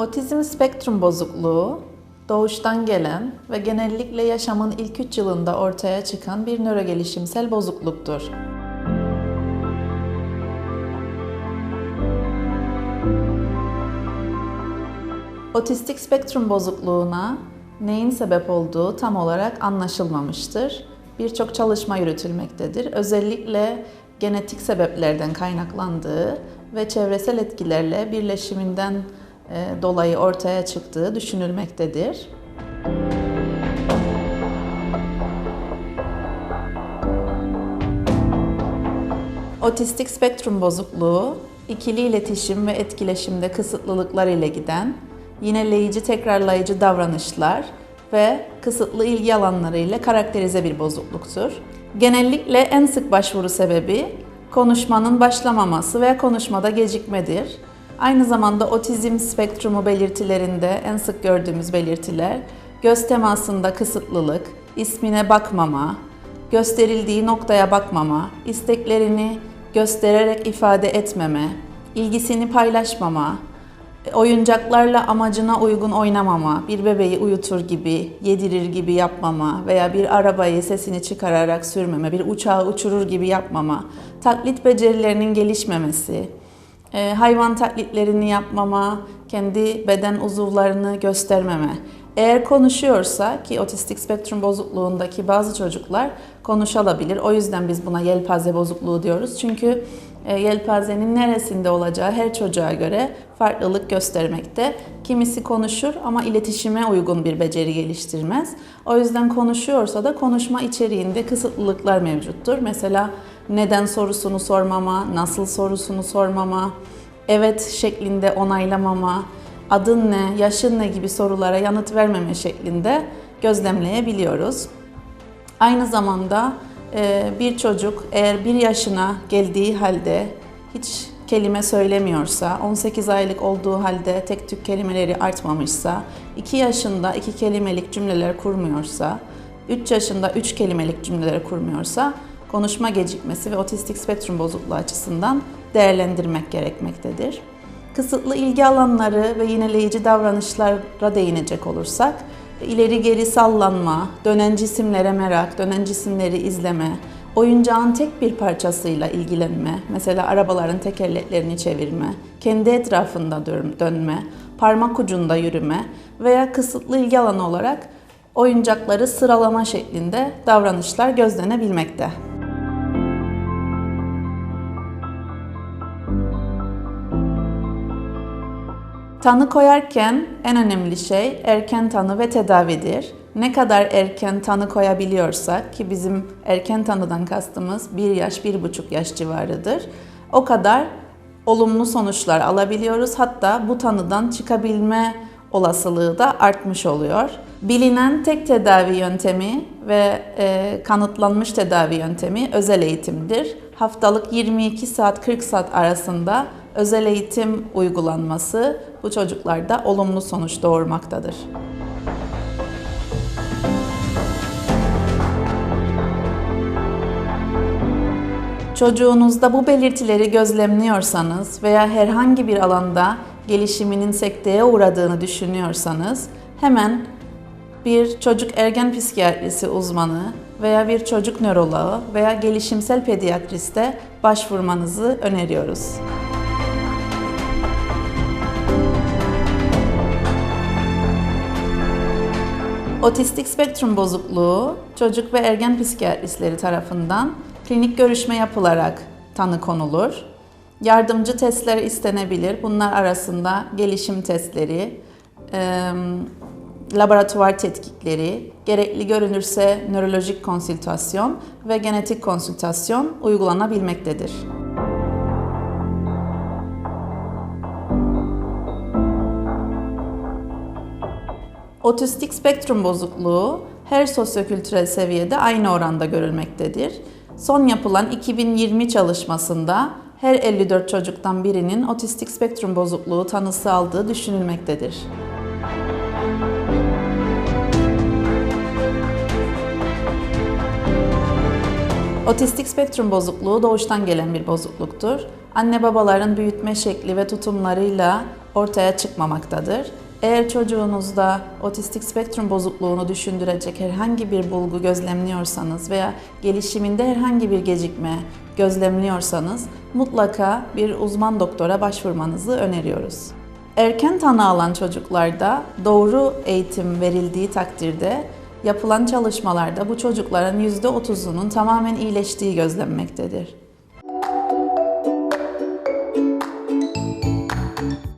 Otizm spektrum bozukluğu doğuştan gelen ve genellikle yaşamın ilk 3 yılında ortaya çıkan bir nörogelişimsel bozukluktur. Otistik spektrum bozukluğuna neyin sebep olduğu tam olarak anlaşılmamıştır. Birçok çalışma yürütülmektedir. Özellikle genetik sebeplerden kaynaklandığı ve çevresel etkilerle birleşiminden dolayı ortaya çıktığı düşünülmektedir. Otistik spektrum bozukluğu, ikili iletişim ve etkileşimde kısıtlılıklar ile giden, yineleyici tekrarlayıcı davranışlar ve kısıtlı ilgi alanları ile karakterize bir bozukluktur. Genellikle en sık başvuru sebebi konuşmanın başlamaması veya konuşmada gecikmedir. Aynı zamanda otizm spektrumu belirtilerinde en sık gördüğümüz belirtiler göz temasında kısıtlılık, ismine bakmama, gösterildiği noktaya bakmama, isteklerini göstererek ifade etmeme, ilgisini paylaşmama, oyuncaklarla amacına uygun oynamama, bir bebeği uyutur gibi, yedirir gibi yapmama veya bir arabayı sesini çıkararak sürmeme, bir uçağı uçurur gibi yapmama, taklit becerilerinin gelişmemesi, hayvan taklitlerini yapmama, kendi beden uzuvlarını göstermeme. Eğer konuşuyorsa ki otistik spektrum bozukluğundaki bazı çocuklar konuşabilir. O yüzden biz buna yelpaze bozukluğu diyoruz. Çünkü e, yelpazenin neresinde olacağı her çocuğa göre farklılık göstermekte. Kimisi konuşur ama iletişime uygun bir beceri geliştirmez. O yüzden konuşuyorsa da konuşma içeriğinde kısıtlılıklar mevcuttur. Mesela neden sorusunu sormama, nasıl sorusunu sormama, evet şeklinde onaylamama, adın ne, yaşın ne gibi sorulara yanıt vermeme şeklinde gözlemleyebiliyoruz. Aynı zamanda e, bir çocuk eğer bir yaşına geldiği halde hiç kelime söylemiyorsa, 18 aylık olduğu halde tek tük kelimeleri artmamışsa, 2 yaşında iki kelimelik cümleler kurmuyorsa, 3 yaşında 3 kelimelik cümleler kurmuyorsa konuşma gecikmesi ve otistik spektrum bozukluğu açısından değerlendirmek gerekmektedir. Kısıtlı ilgi alanları ve yineleyici davranışlara değinecek olursak, ileri geri sallanma, dönen cisimlere merak, dönen cisimleri izleme, oyuncağın tek bir parçasıyla ilgilenme, mesela arabaların tekerleklerini çevirme, kendi etrafında dönme, parmak ucunda yürüme veya kısıtlı ilgi alanı olarak oyuncakları sıralama şeklinde davranışlar gözlenebilmekte. Tanı koyarken en önemli şey erken tanı ve tedavidir. Ne kadar erken tanı koyabiliyorsak ki bizim erken tanıdan kastımız 1 yaş, 1,5 yaş civarıdır. O kadar olumlu sonuçlar alabiliyoruz. Hatta bu tanıdan çıkabilme olasılığı da artmış oluyor. Bilinen tek tedavi yöntemi ve e, kanıtlanmış tedavi yöntemi özel eğitimdir. Haftalık 22 saat 40 saat arasında özel eğitim uygulanması bu çocuklarda olumlu sonuç doğurmaktadır. Çocuğunuzda bu belirtileri gözlemliyorsanız veya herhangi bir alanda gelişiminin sekteye uğradığını düşünüyorsanız hemen bir çocuk ergen psikiyatrisi uzmanı veya bir çocuk nöroloğu veya gelişimsel pediatriste başvurmanızı öneriyoruz. Otistik spektrum bozukluğu çocuk ve ergen psikiyatristleri tarafından klinik görüşme yapılarak tanı konulur. Yardımcı testler istenebilir. Bunlar arasında gelişim testleri, laboratuvar tetkikleri, gerekli görünürse nörolojik konsültasyon ve genetik konsültasyon uygulanabilmektedir. Otistik spektrum bozukluğu her sosyokültürel seviyede aynı oranda görülmektedir. Son yapılan 2020 çalışmasında her 54 çocuktan birinin otistik spektrum bozukluğu tanısı aldığı düşünülmektedir. Otistik spektrum bozukluğu doğuştan gelen bir bozukluktur. Anne babaların büyütme şekli ve tutumlarıyla ortaya çıkmamaktadır. Eğer çocuğunuzda otistik spektrum bozukluğunu düşündürecek herhangi bir bulgu gözlemliyorsanız veya gelişiminde herhangi bir gecikme gözlemliyorsanız mutlaka bir uzman doktora başvurmanızı öneriyoruz. Erken tanı alan çocuklarda doğru eğitim verildiği takdirde yapılan çalışmalarda bu çocukların %30'unun tamamen iyileştiği gözlenmektedir.